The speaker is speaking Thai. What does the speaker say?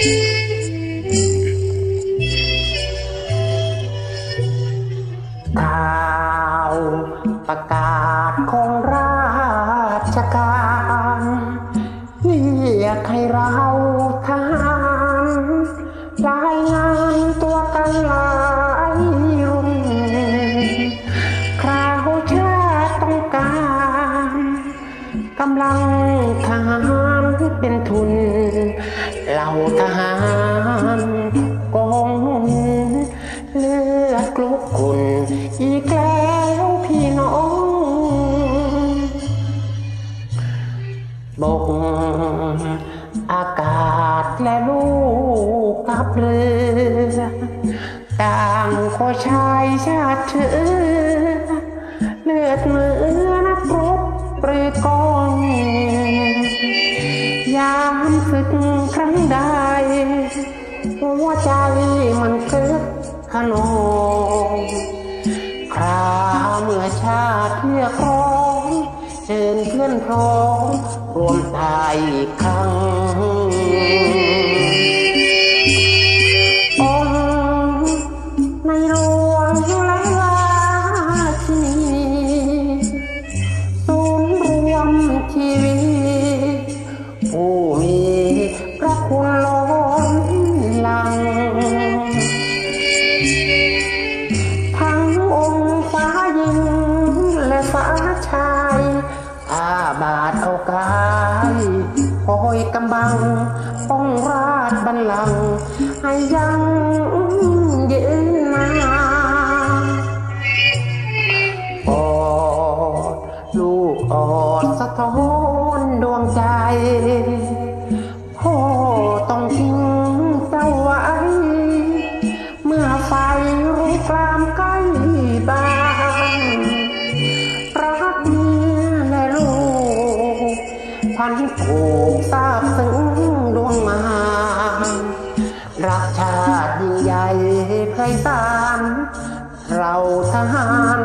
ข่าวประกาศของราชการเรียกให้เราทหารรายงานตัวกันหลายรุ่นคราวชาต้องการกำลังทหารเป็นทุน เหล่าทหารกองนุนเลือดกลุกคุณอีกแล้วพี่น้องบกอากาศและลูกกับเรือต่างก็ชายชาติเชื้อเลือด หัวใจมันคึกขนองคราเมื่อชาติเรียกร้องเชิญเพื่อนพร้อมรวมตายอีกครั้ง ชายอาบาดเอากายคอยกำบัง ป้องราชบันลัง ให้ยังยืนนาอดลูกอดสะท้อนดวงใจ พันผูกทราบซึ้งดวงมารักชาติยิ่งใหญ่ไพศาลเราทหาร